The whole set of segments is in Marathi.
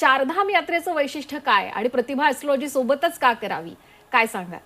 चारधाम यात्रेचं वैशिष्ट्य काय? आणि प्रतिभा एस्ट्रॉलॉजी सोबतच का करावी? काय सांगा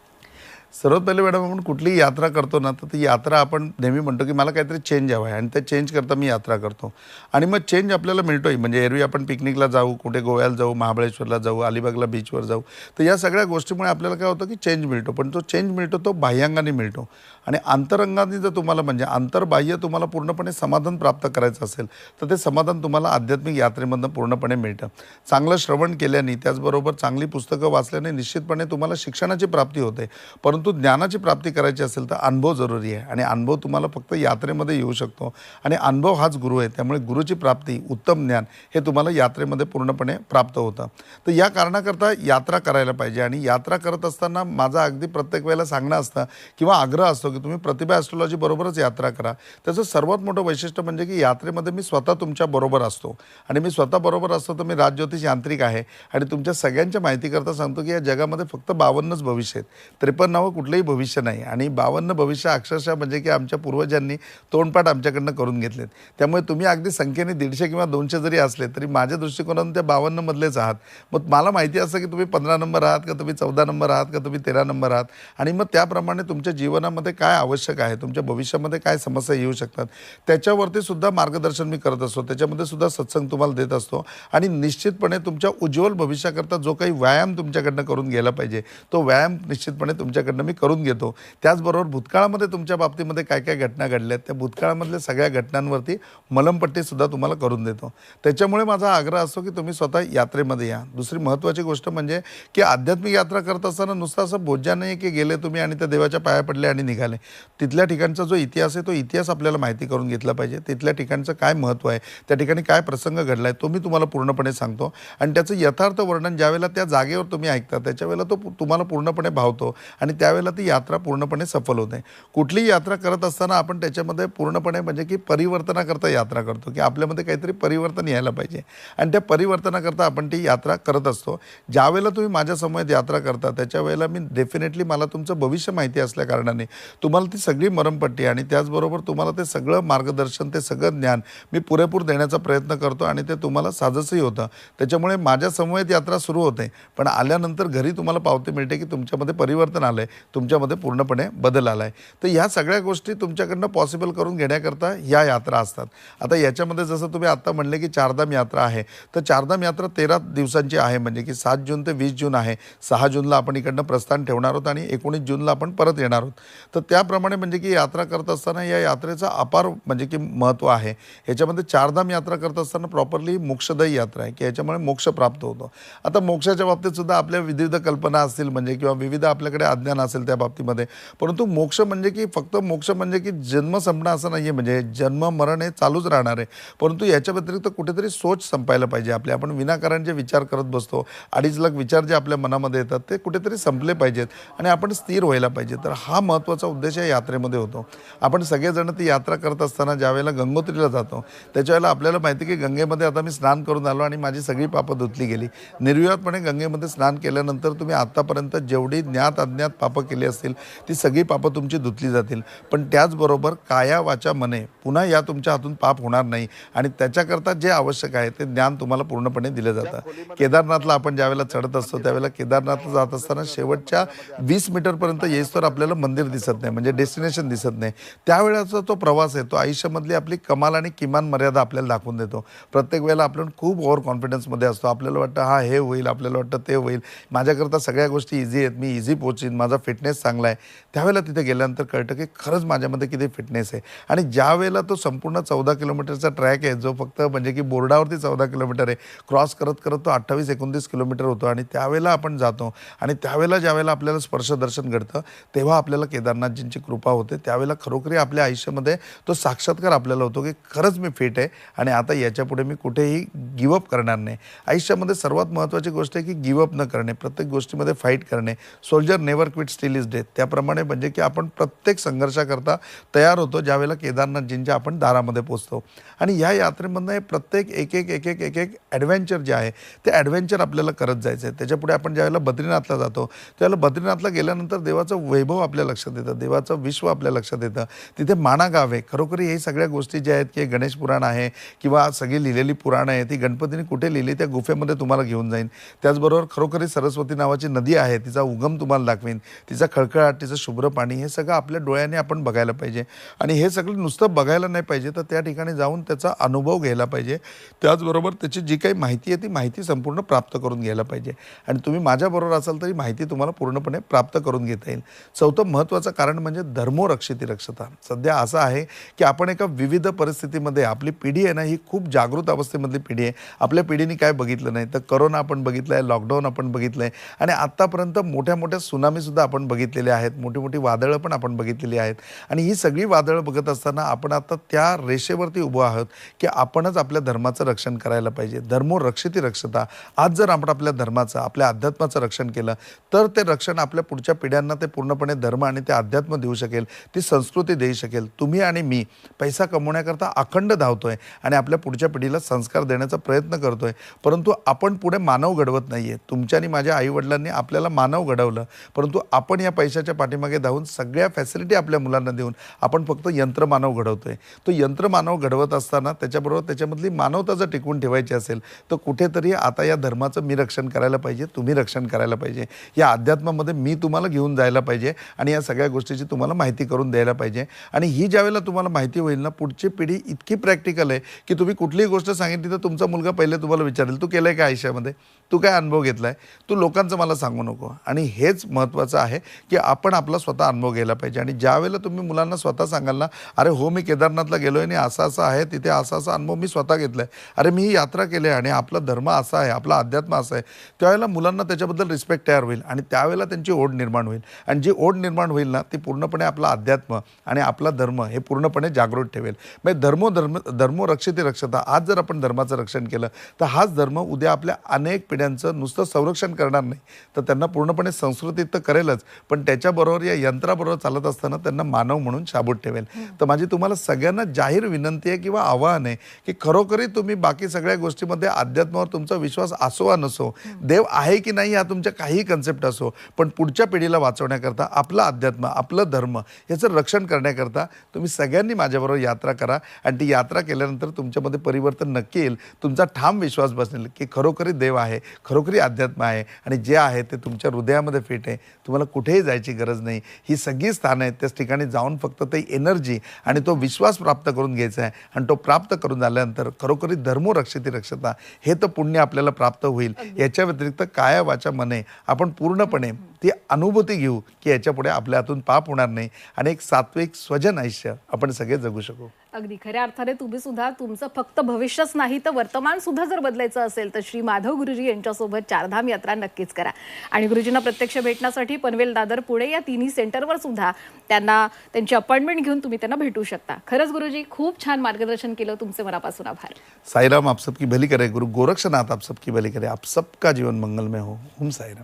सर्वात पहिले मॅडम आपण कुठलीही यात्रा करतो ना तर ती यात्रा आपण नेहमी म्हणतो की मला काहीतरी चेंज हवा आहे आणि त्या चेंज करता मी यात्रा करतो. आणि मग चेंज आपल्याला मिळतोय. म्हणजे एरवी आपण पिकनिकला जाऊ कुठे गोव्याला जाऊ महाबळेश्वरला जाऊ अलिबागला बीचवर जाऊ तर या सगळ्या गोष्टीमुळे आपल्याला काय होतं की चेंज मिळतो. पण तो चेंज मिळतो तो बाह्यांगाने मिळतो. आणि अंतरंगाने जर तुम्हाला म्हणजे अंतर्बाह्य तुम्हाला पूर्णपणे समाधान प्राप्त करायचं असेल तर ते समाधान तुम्हाला आध्यात्मिक यात्रेमधनं पूर्णपणे मिळतं. चांगलं श्रवण केल्याने त्याचबरोबर चांगली पुस्तकं वाचल्याने निश्चितपणे तुम्हाला शिक्षणाची प्राप्ती होते. परंतु ज्ञानाची प्राप्ती करायची असेल तर अनुभव जरुरी आहे. आणि अनुभव तुम्हाला फक्त यात्रेमध्ये येऊ शकतो. आणि अनुभव हाच गुरु आहे. त्यामुळे गुरुची प्राप्ती उत्तम ज्ञान हे तुम्हाला यात्रेमध्ये पूर्णपणे प्राप्त होतं. तर या कारणाकरता यात्रा करायला पाहिजे. आणि यात्रा करत असताना माझा अगदी प्रत्येक वेळेला सांगणं असतं किंवा आग्रह असतो की तुम्ही प्रतिभा ॲस्ट्रॉलॉजी बरोबरच यात्रा करा. त्याचं सर्वात मोठं वैशिष्ट्य म्हणजे की यात्रेमध्ये मी स्वतः तुमच्या बरोबर असतो. आणि मी स्वतः बरोबर असतो तर मी राजज्योतिष यांत्रिक आहे. आणि तुमच्या सगळ्यांच्या माहितीकरता सांगतो की या जगामध्ये फक्त बावन्नच भविष्य आहेत. नावं कुठलंही भविष्य नाही. आणि बावन्न भविष्य अक्षरशः म्हणजे की आमच्या पूर्वजांनी तोंडपाठ आमच्याकडनं करून घेतलेत. त्यामुळे तुम्ही अगदी संख्येने दीडशे किंवा दोनशे जरी असले तरी माझ्या दृष्टिकोनातून त्या बावन्नमधलेच आहात. मग मला माहिती असतं की तुम्ही पंधरा नंबर आहात का तुम्ही चौदा नंबर आहात का तुम्ही तेरा नंबर आहात? आणि मग त्याप्रमाणे तुमच्या जीवनामध्ये काय आवश्यक आहे? तुमच्या भविष्यामध्ये काय समस्या येऊ शकतात? त्याच्यावरती सुद्धा मार्गदर्शन मी करत असतो. त्याच्यामध्ये सुद्धा सत्संग तुम्हाला देत असतो. आणि निश्चितपणे तुमच्या उज्ज्वल भविष्याकरता जो काही व्यायाम तुमच्याकडनं करून गेला पाहिजे तो व्यायाम निश्चितपणे तुमच्याकडनं मी करून घेतो. त्याचबरोबर भूतकाळामध्ये तुमच्या बाबतीमध्ये काय काय घटना घडल्या त्या भूतकाळामधल्या सगळ्या घटनांवरती मलमपट्टीसुद्धा तुम्हाला करून देतो. त्याच्यामुळे माझा आग्रह असतो की तुम्ही स्वतः यात्रेमध्ये या. दुसरी महत्त्वाची गोष्ट म्हणजे की आध्यात्मिक यात्रा करत असताना नुसतं असं बोजा नाही की गेले तुम्ही आणि त्या देवाच्या पाया पडले आणि निघाले. तिथल्या ठिकाणचा जो इतिहास आहे तो इतिहास आपल्याला माहिती करून घेतला पाहिजे. तिथल्या ठिकाणचं काय महत्त्व आहे त्या ठिकाणी काय प्रसंग घडला आहे तो मी तुम्हाला पूर्णपणे सांगतो. आणि त्याचं यथार्थ वर्णन ज्यावेळेला त्या जागेवर तुम्ही ऐकता त्याच्यावेळेला तो तुम्हाला पूर्णपणे भावतो. आणि त्यावेळेला ती यात्रा पूर्णपणे सफल होते. कुठलीही यात्रा करत असताना आपण त्याच्यामध्ये पूर्णपणे म्हणजे की परिवर्तनाकरता यात्रा करतो की आपल्यामध्ये काहीतरी परिवर्तन यायला पाहिजे. आणि त्या परिवर्तनाकरता आपण ती यात्रा करत असतो. ज्यावेळेला तुम्ही माझ्यासमोर यात्रा करता त्याच्या वेळेला मी डेफिनेटली मला तुमचं भविष्य माहिती असल्या कारणाने तुम्हाला ती सगळी मरमपट्टी आणि त्याचबरोबर तुम्हाला ते सगळं मार्गदर्शन ते सगळं ज्ञान मी पुरेपूर देण्याचा प्रयत्न करतो आणि ते तुम्हाला साजसही होतं. त्याच्यामुळे माझ्या समवेत यात्रा सुरू होते. पण आल्यानंतर घरी तुम्हाला पावती मिळते की तुमच्यामध्ये परिवर्तन आलं आहे तुमच्यामध्ये पूर्णपणे बदल आला आहे तर ह्या सगळ्या गोष्टी तुमच्याकडनं पॉसिबल करून घेण्याकरता या यात्रा असतात. आता याच्यामध्ये जसं तुम्ही आत्ता म्हणले की चारधाम यात्रा आहे. तर चारधाम यात्रा तेरा दिवसांची आहे म्हणजे की सात जून ते वीस जून आहे. सहा जूनला आपण इकडनं प्रस्थान ठेवणार आहोत आणि एकोणीस जूनला आपण परत येणार आहोत. तर त्याप्रमाणे म्हणजे की यात्रा करत असताना या यात्रेचा अपार म्हणजे की महत्त्व आहे. ह्याच्यामध्ये चारधाम यात्रा करत असताना प्रॉपरली मोक्षदायी यात्रा आहे की याच्यामुळे मोक्ष प्राप्त होतो. आता मोक्षाच्या बाबतीत सुद्धा आपल्या विविध कल्पना असतील म्हणजे किंवा विविध आपल्याकडे अज्ञान असेल त्या बाबतीमध्ये. परंतु मोक्ष म्हणजे की फक्त मोक्ष म्हणजे की जन्म संपणं असं नाही आहे म्हणजे जन्म मरण हे चालूच राहणार आहे. परंतु याच्या व्यतिरिक्त कुठेतरी सोच संपायला पाहिजे. आपले आपण विनाकारण जे विचार करत बसतो अडीच लाख विचार जे आपल्या मनामध्ये येतात ते कुठेतरी संपले पाहिजेत आणि आपण स्थिर व्हायला पाहिजे. तर हा महत्त्वाचा उद्देश या यात्रेमध्ये होतो. आपण सगळेजण ती यात्रा करत असताना ज्यावेळेला गंगोत्रीला जातो त्याच्यावेळेला आपल्याला माहिती की गंगेमध्ये आता मी स्नान करून आलो आणि माझी सगळी पापं धुतली गेली. निर्विवादपणे गंगेमध्ये स्नान केल्यानंतर तुम्ही आत्तापर्यंत जेवढी ज्ञात अज्ञात पाप केली असतील ती सगळी पापं तुमची धुतली जातील. पण त्याचबरोबर काया वाचा मने पुन्हा या तुमच्या हातून पाप होणार नाही. आणि त्याच्याकरता जे आवश्यक आहे ते ज्ञान तुम्हाला पूर्णपणे दिलं जातं. केदारनाथला आपण ज्यावेळेला चढत असतो त्यावेळेला केदारनाथला जात असताना शेवटच्या वीस मीटरपर्यंत येईस्तोवर आपल्याला मंदिर दिसत नाही म्हणजे डेस्टिनेशन दिसत नाही. त्यावेळेचा तो प्रवास आहे तो आयुष्यामधली आपली कमाल आणि किमान मर्यादा आपल्याला दाखवून देतो. प्रत्येक वेळेला आपण खूप ओव्हर कॉन्फिडन्समध्ये असतो. आपल्याला वाटतं हा हे होईल आपल्याला वाटतं ते होईल. माझ्याकरता सगळ्या गोष्टी इझी आहेत मी इझी पोचीन माझा फिटनेस चांगला आहे. त्यावेळेला तिथे गेल्यानंतर कळतं की खरंच माझ्यामध्ये किती फिटनेस आहे. आणि ज्या वेळेला तो संपूर्ण चौदा किलोमीटरचा ट्रॅक आहे जो फक्त म्हणजे की बोर्डावरती चौदा किलोमीटर आहे क्रॉस करत करत तो अठ्ठावीस एकोणतीस किलोमीटर होतो आणि त्यावेळेला आपण जातो. आणि त्यावेळेला ज्यावेळेला आपल्याला स्पर्शदर्शन घडतं तेव्हा आपल्याला केदारनाथजींची कृपा होते. त्यावेळेला खरोखरी आपल्या आयुष्यामध्ये तो साक्षात्कार आपल्याला होतो की खरंच मी फिट आहे आणि आता याच्यापुढे मी कुठेही गिवअप करणार नाही. आयुष्यामध्ये सर्वात महत्त्वाची गोष्ट आहे की गिवअप न करणे प्रत्येक गोष्टीमध्ये फाईट करणे. Soldier never quits still is death. त्याप्रमाणे म्हणजे की आपण प्रत्येक संघर्षाकरता तयार होतो ज्यावेळेला केदारनाथजींच्या आपण दारामध्ये पोचतो. आणि ह्या यात्रेमधनं हे प्रत्येक एक एक एक एक एक एक ॲडव्हेंचर जे आहे ते ॲडव्हेंचर आपल्याला करत जायचं आहे त्याच्यापुढे आपण ज्यावेळेला बद्रीनाथला जातो त्यावेळेला बद्रीनाथला गेल्यानंतर देवाचं वैभव आपल्या लक्षात येतं देवाचं विश्व आपल्या लक्षात येतं. तिथे माना गाव आहे. खरोखरी हे सगळ्या गोष्टी ज्या आहेत की गणेश पुराण आहे किंवा सगळी लिहिलेली पुराणं आहे ती गणपतीने कुठे लिहिली त्या गुफेमध्ये तुम्हाला घेऊन जाईन. त्याचबरोबर खरोखरी सरस्वती नावाची नदी आहे तिचा उगम तुम्हाला दाखवेन. तिचा खळखळाट तिचं शुभ्र पाणी हे सगळं आपल्या डोळ्याने आपण बघायला पाहिजे. आणि हे सगळं नुसतं बघायला नाही पाहिजे तर त्या ठिकाणी जाऊन त्याचा अनुभव घ्यायला पाहिजे. त्याचबरोबर त्याची जी काही माहिती आहे ती माहिती संपूर्ण प्राप्त करून घ्यायला पाहिजे. आणि तुम्ही माझ्याबरोबर असाल तरी माहिती तुम्हाला पूर्णपणे प्राप्त करून घेता येईल. चौथं महत्त्वाचं कारण म्हणजे धर्मोरक्षिती रक्षता सध्या असं आहे की आपण एका विविध परिस्थितीमध्ये आपली पिढी आहे ना ही खूप जागृत अवस्थेमधली पिढी आहे. आपल्या पिढीने काय बघितलं नाही तर करोना आपण बघितलं आहे लॉकडाऊन आपण बघितलं आहे आणि आत्तापर्यंत मोठ्या मोठ्या सुनामीसुद्धा आपण बघितलेले आहेत मोठी मोठी वादळं पण आपण बघितलेली आहेत. आणि ही सगळी वादळं बघत असताना आपण आता त्या रेषेवरती उभं आहोत की आपणच आपल्या धर्माचं रक्षण करायला पाहिजे. धर्मो रक्षिती रक्षता. आज जर आपण आपल्या धर्माचं आपल्या अध्यात्माचं रक्षण केलं तर ते रक्षण आपल्या पुढच्या पिढ्यांना ते पूर्णपणे धर्म आणि ते अध्यात्म देऊ शकेल ती संस्कृती देऊ शकेल. तुम्ही आणि मी पैसा कमवण्याकरता अखंड धावतोय आणि आपल्या पुढच्या पिढीला संस्कार देण्याचा प्रयत्न करतोय. परंतु आपण पुढे मानव घडवत नाहीये. तुमच्या आणि माझ्या आईवडिलांनी आपल्याला मानव घडवलं परंतु आपण या पैशाच्या पाठीमागे धावून सगळ्या फॅसिलिटी आपल्या मुलांना देऊन आपण फक्त यंत्रमानव घडवतो आहे तो यंत्रमानव घडवत असताना त्याच्याबरोबर त्याच्यामधली मानवता जर टिकवून ठेवायची असेल तर कुठेतरी आता या धर्माचं मी रक्षण करायला पाहिजे तुम्ही रक्षण करायला पाहिजे. या अध्यात्मामध्ये मी तुम्हाला घेऊन जायला पाहिजे आणि या सगळ्या गोष्टीची तुम्हाला माहिती करून द्यायला पाहिजे. आणि ही ज्यावेळेला तुम्हाला माहिती होईल ना पुढची पिढी इतकी प्रॅक्टिकल आहे की तुम्ही कुठलीही गोष्ट सांगितली तर तुमचा मुलगा पहिले तुम्हाला विचारेल तू केलं आहे का आयुष्यामध्ये? तू काय अनुभव घेतला आहे तू लोकांचं मला सांगू नको. आणि हेच महत्त्वाचं आहे की आपण आपला स्वतः अनुभव घ्यायला पाहिजे. आणि ज्यावेळेला तुम्ही मुलांना स्वतः सांगाल ना अरे हो मी केदारनाथला गेलो आहे आणि असा असा आहे तिथे असा असा अनुभव मी स्वतः घेतला आहे अरे मी ही यात्रा केली आहे आणि आपला धर्म असा आहे आपला अध्यात्म असा आहे. त्यावेळेला मुलांना त्याच्याबद्दल रिस्पेक्ट तयार होईल आणि त्यावेळेला त्यांची ओढ निर्माण होईल. आणि जी ओढ निर्माण होईल ना ती पूर्णपणे आपला अध्यात्म आणि आपला धर्म हे पूर्णपणे जागृत ठेवेल. म्हणजे धर्मो धर्म धर्मो रक्षिते रक्षता आज जर आपण धर्माचं रक्षण केलं तर हाच धर्म उद्या आपल्या अनेक पिढ्यांचं नुसतं संरक्षण करणार नाही. तर त्यांना पूर्णपणे संस्कृतीत तर करेलच. पण त्याच्याबरोबर या यंत्राबरोबर चालत असताना त्यांना मानव म्हणून शाबूत ठेवेल. तर माझी तुम्हाला सगळ्यांना जाहीर विनंती आहे किंवा आव्हान आहे की खरोखरी तुम्ही बाकी सगळ्या गोष्टीमध्ये अध्यात्मावर तुमचा विश्वास असो वा नसो देव आहे की नाही हा तुमच्या काही कन्सेप्ट असो पण पुढच्या पिढीला वाचवण्याकरता आपलं अध्यात्म आपलं धर्म याचं रक्षण करण्याकरता तुम्ही सगळ्यांनी माझ्याबरोबर यात्रा करा. आणि ती यात्रा केल्यानंतर तुमच्यामध्ये परिवर्तन नक्की येईल. तुमचा ठाम विश्वास बसेल की खरोखरी देव आहे खरोखरी अध्यात्म आहे आणि जे आहे ते तुमच्या हृदयामध्ये फिट आहे. तुम्हाला कुठेही जायची गरज नाही. ही सगळी स्थानं आहेत. त्याच ठिकाणी जाऊन फक्त ते एनर्जी आणि तो विश्वास प्राप्त करून घ्यायचा आहे आणि तो प्राप्त करून झाल्यानंतर खरोखरी धर्मो रक्षिती रक्षता हे तर पुण्य आपल्याला प्राप्त होईल. याच्या व्यतिरिक्त काया वाचा मने आपण पूर्णपणे ती अनुभूती घेऊ की याच्यापुढे आपल्या हातून पाप होणार नाही आणि एक सात्विक स्वजन आयुष्य आपण सगळे जगू शकू. अगदी खऱ्या अर्थाने तुम्ही सुद्धा तुमचं फक्त भविष्यच नाही तर वर्तमान सुद्धा जर बदलायचं असेल तर श्री माधव गुरुजी यांच्यासोबत चारधाम यात्रा नक्कीच करा. आणि गुरुजींना प्रत्यक्ष भेटण्यासाठी पनवेल दादर पुणे या तिन्ही सेंटरवर सुद्धा त्यांना त्यांची अपॉइंटमेंट घेऊन तुम्ही त्यांना भेटू शकता. खरंच गुरुजी खूप छान मार्गदर्शन केलं. तुमचे मनापासून आभार. साईराम आप सबकी भली करे. गुरु गोरक्षनाथ आप सबकी भली करे. आप सबका जीवन मंगलमय हो. हुम साईराम.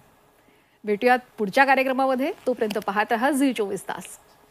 भेटूयात पुढच्या कार्यक्रमामध्ये. तोपर्यंत पाहत रहा झी चोवीस तास.